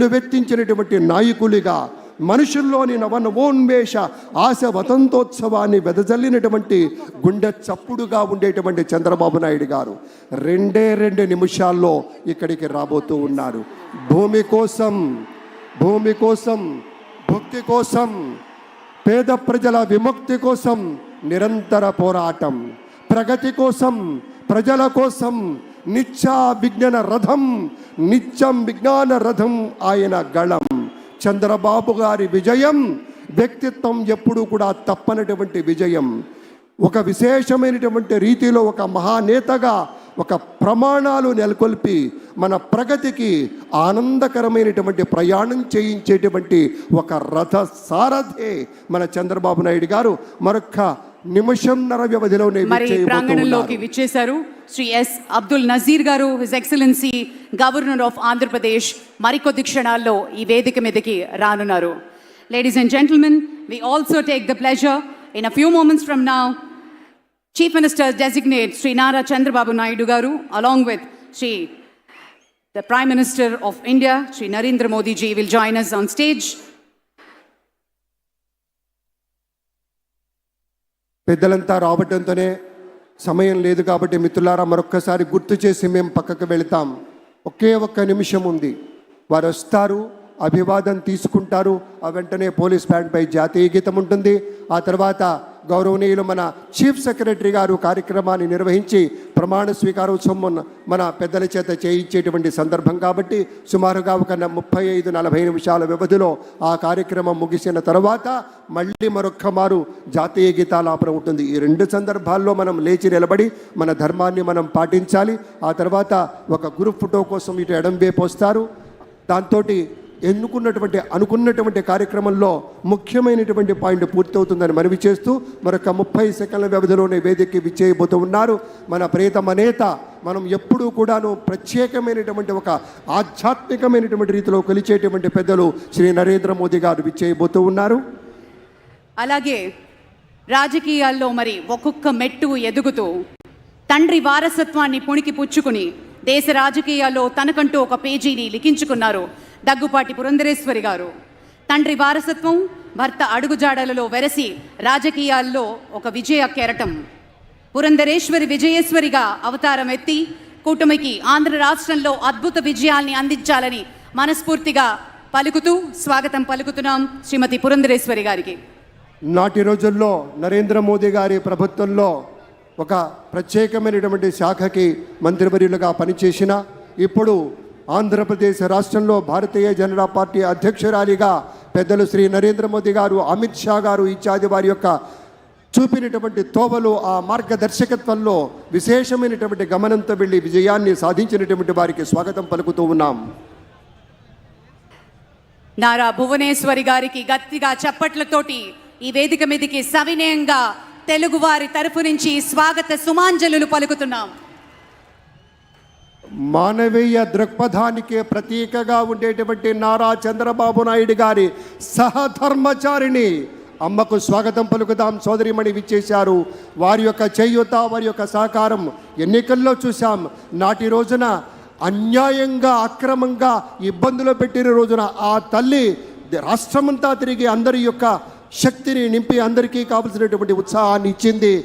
వెల్లువెత్తించినటువంటి నాయకులుగా మనుషుల్లోని నవనవోన్మేష ఆశ వతంతోత్సవాన్ని వెదజల్లినటువంటి గుండె చప్పుడుగా ఉండేటువంటి చంద్రబాబు నాయుడు గారు రెండే రెండు నిమిషాల్లో ఇక్కడికి రాబోతూ ఉన్నారు. భూమి కోసం భూమి కోసం భక్తి కోసం పేద ప్రజల విముక్తి కోసం నిరంతర పోరాటం. ప్రగతి కోసం ప్రజల కోసం నిత్యా విజ్ఞాన రథం నిత్యం విజ్ఞాన రథం ఆయన గళం. చంద్రబాబు గారి విజయం వ్యక్తిత్వం ఎప్పుడూ కూడా తప్పనటువంటి విజయం. ఒక విశేషమైనటువంటి రీతిలో ఒక మహానేతగా ఒక ప్రమాణాలు నెలకొల్పి మన ప్రగతికి ఆనందకరమైనటువంటి ప్రయాణం చేయించేటువంటి ఒక రథ సారథే మన చంద్రబాబు నాయుడు గారు. మరొక్క నిమిషంన్నర వ్యవధిలోనే మరి ప్రాంగణంలోకి. విచ్చేశారు Shri S Abdul Nazeer garu his excellency governor of Andhra Pradesh మరికొద్ది క్షణాల్లో ఈ వేదిక మీదకి రానున్నారు. Ladies and gentlemen we also take the pleasure in a few moments from now chief minister designate Shri Nara Chandrababu Naidu garu along with Shri the prime minister of India Shri Narendra Modiji will join us on stage పెద్దలంతా రావటంతోనే సమయం లేదు కాబట్టి మిత్రులారా మరొక్కసారి గుర్తు చేసి మేము పక్కకు వెళతాం. ఒకే ఒక్క నిమిషం ఉంది. వారు వస్తారు అభివాదం తీసుకుంటారు. ఆ వెంటనే పోలీస్ బ్యాండ్పై జాతీయ గీతం ఉంటుంది. ఆ తర్వాత గౌరవనీయులు మన చీఫ్ సెక్రటరీ గారు కార్యక్రమాన్ని నిర్వహించి ప్రమాణ స్వీకారోత్సవం మన- మన పెద్దల చేత చేయించేటువంటి సందర్భం కాబట్టి సుమారుగా ఒక ముప్పై ఐదు నలభై నిమిషాల వ్యవధిలో ఆ కార్యక్రమం ముగిసిన తర్వాత మళ్ళీ మరొక్క మారు జాతీయ గీతాలాపన ఉంటుంది. ఈ రెండు సందర్భాల్లో మనం లేచి నిలబడి మన ధర్మాన్ని మనం పాటించాలి. ఆ తర్వాత ఒక గ్రూప్ ఫోటో కోసం ఇటు ఎడం వైపు వస్తారు దాంతో ఎన్నుకున్నటువంటి అనుకున్నటువంటి కార్యక్రమంలో ముఖ్యమైనటువంటి పాయింట్ పూర్తవుతుందని మనవి చేస్తూ మరొక ముప్పై సెకండ్ల వ్యవధిలోనే వేదికకి విచ్చేయబోతూ ఉన్నారు. మన ప్రియతమ నేత మనం ఎప్పుడూ కూడాను ప్రత్యేకమైనటువంటి ఒక ఆధ్యాత్మికమైనటువంటి రీతిలో కొలిచేటువంటి పెద్దలు శ్రీ నరేంద్ర మోదీ గారు విచ్చేయబోతూ ఉన్నారు. అలాగే రాజకీయాల్లో మరి ఒక్కొక్క మెట్టు ఎదుగుతూ తండ్రి వారసత్వాన్ని పుణికి పుచ్చుకుని దేశ రాజకీయాల్లో తనకంటూ ఒక పేజీని లిఖించుకున్నారు. దగ్గుపాటి పురంధరేశ్వరి గారు. తండ్రి వారసత్వం భర్త అడుగుజాడలలో వెరసి రాజకీయాల్లో ఒక విజయ కెరటం. పురంధరేశ్వరి విజయేశ్వరిగా అవతారం ఎత్తి కూటమికి ఆంధ్ర రాష్ట్రంలో అద్భుత విజయాల్ని అందించాలని మనస్ఫూర్తిగా పలుకుతూ స్వాగతం పలుకుతున్నాం శ్రీమతి పురంధరేశ్వరి గారికి. నాటి రోజుల్లో నరేంద్ర మోదీ గారి ప్రభుత్వంలో ఒక ప్రత్యేకమైనటువంటి శాఖకి మంత్రివర్యులుగా పనిచేసిన ఇప్పుడు ఆంధ్రప్రదేశ్ రాష్ట్రంలో భారతీయ జనతా పార్టీ అధ్యక్షురాలిగా పెద్దలు శ్రీ నరేంద్ర మోదీ గారు అమిత్ షా గారు ఇత్యాది వారి యొక్క చూపినటువంటి తోవలు ఆ మార్గదర్శకత్వంలో విశేషమైనటువంటి గమనంతో వెళ్ళి విజయాన్ని సాధించినటువంటి వారికి స్వాగతం పలుకుతూ ఉన్నాం. నారా భువనేశ్వరి గారికి గట్టిగా చప్పట్లతోటి ఈ వేదిక మీదకి సవినయంగా తెలుగువారి తరఫు నుంచి స్వాగత సుమాంజలులు పలుకుతున్నాం. మానవీయ దృక్పథానికి ప్రతీకగా ఉండేటువంటి నారా చంద్రబాబు నాయుడు గారి సహధర్మచారిణి అమ్మకు స్వాగతం పలుకుదాం సోదరిమణి విచ్చేశారు. వారి యొక్క చేయూత వారి యొక్క సహకారం ఎన్నికల్లో చూశాం. నాటి రోజున అన్యాయంగా అక్రమంగా ఇబ్బందులు పెట్టిన రోజున ఆ తల్లి రాష్ట్రమంతా తిరిగి అందరి యొక్క శక్తిని నింపి అందరికీ కావలసినటువంటి ఉత్సాహాన్ని ఇచ్చింది.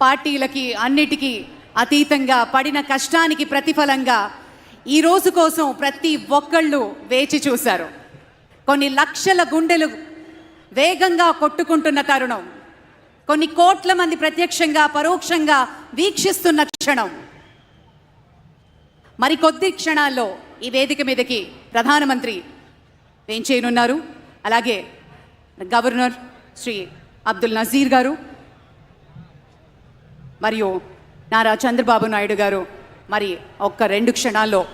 పార్టీలకి అన్నిటికీ అతీతంగా పడిన కష్టానికి ప్రతిఫలంగా ఈ రోజు కోసం ప్రతి ఒక్కళ్ళు వేచి చూశారు. కొన్ని లక్షల గుండెలు వేగంగా కొట్టుకుంటున్న తరుణం. కొన్ని కోట్ల మంది ప్రత్యక్షంగా పరోక్షంగా వీక్షిస్తున్న క్షణం. మరికొద్ది క్షణాల్లో ఈ వేదిక మీదకి ప్రధానమంత్రి ఏం చేయనున్నారు? అలాగే గవర్నర్ శ్రీ అబ్దుల్ నజీర్ గారు మరియు నారా చంద్రబాబు నాయుడు గారు మరి ఒక్క రెండు క్షణాల్లో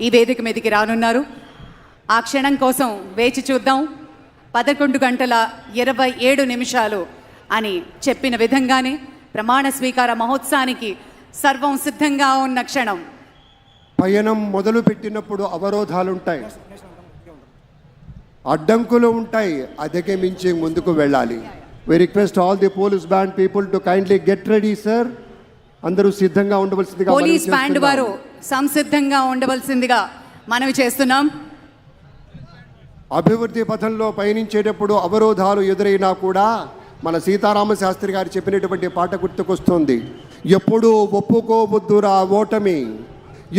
ఈ వేదిక మీదకి రానున్నారు. ఆ క్షణం కోసం వేచి చూద్దాం. పదకొండు గంటల ఇరవై ఏడు నిమిషాలు అని చెప్పిన విధంగానే ప్రమాణ స్వీకార మహోత్సవానికి సర్వం సిద్ధంగా ఉన్న క్షణం. పయనం మొదలు పెట్టినప్పుడు అవరోధాలుంటాయి. అడ్డంకులు ఉంటాయి. అధిగమించి ముందుకు వెళ్ళాలి. We request all the police band people to kindly get ready sir అందరూ సిద్ధంగా ఉండవలసిందిగా పోలీస్ బ్యాండ్. వారు సంసిద్ధంగా ఉండవలసిందిగా మనవి చేస్తున్నాం. అభివృద్ధి పథంలో పయనించేటప్పుడు అవరోధాలు ఎదురైనా కూడా మన సీతారామ శాస్త్రి గారు చెప్పినటువంటి పాట గుర్తుకొస్తుంది. ఎప్పుడూ ఒప్పుకోవద్దురా ఓటమి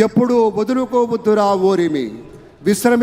ఎప్పుడూ వదులుకోవద్దురా ఓరిమి విశ్రమి